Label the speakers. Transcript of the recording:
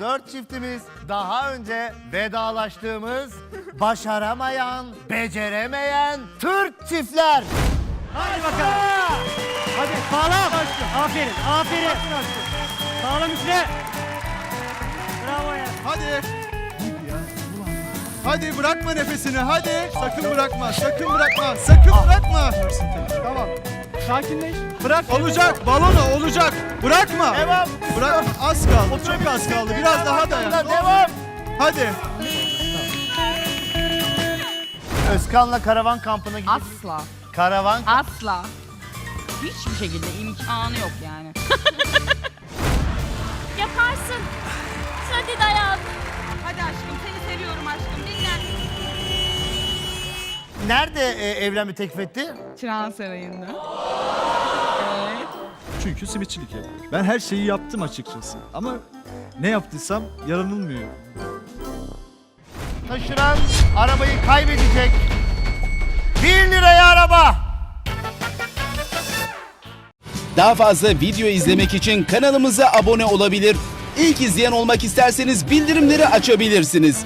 Speaker 1: Dört çiftimiz daha önce vedalaştığımız başaramayan, beceremeyen Türk çiftler.
Speaker 2: Hadi bakalım. Hadi sağlam. Aferin, aferin. Sağlam üstüne. Bravo ya.
Speaker 3: Hadi. Hadi bırakma nefesini hadi. Sakın bırakma, sakın bırakma, sakın bırakma.
Speaker 2: Tamam. Sakinleş.
Speaker 3: Bırak. Olacak, balona olacak. Bırakma.
Speaker 1: Devam.
Speaker 3: Bırakma, az kaldı, çok az kaldı. Biraz daha dayan.
Speaker 1: Devam.
Speaker 3: Hadi.
Speaker 1: Özkan'la karavan kampına gidip
Speaker 4: Asla.
Speaker 1: karavan
Speaker 4: Asla. Hiçbir şekilde imkanı yok yani.
Speaker 5: Yaparsın. Hadi dayan.
Speaker 4: Hadi aşkım seni seviyorum aşkım.
Speaker 1: Nerede e, evlenme teklif etti?
Speaker 4: Çırağan Sarayı'nda. Evet.
Speaker 3: Çünkü simitçilik yapıyorum. Ben her şeyi yaptım açıkçası. Ama ne yaptıysam yaranılmıyor.
Speaker 1: Taşıran arabayı kaybedecek. 1 liraya araba.
Speaker 6: Daha fazla video izlemek için kanalımıza abone olabilir. İlk izleyen olmak isterseniz bildirimleri açabilirsiniz.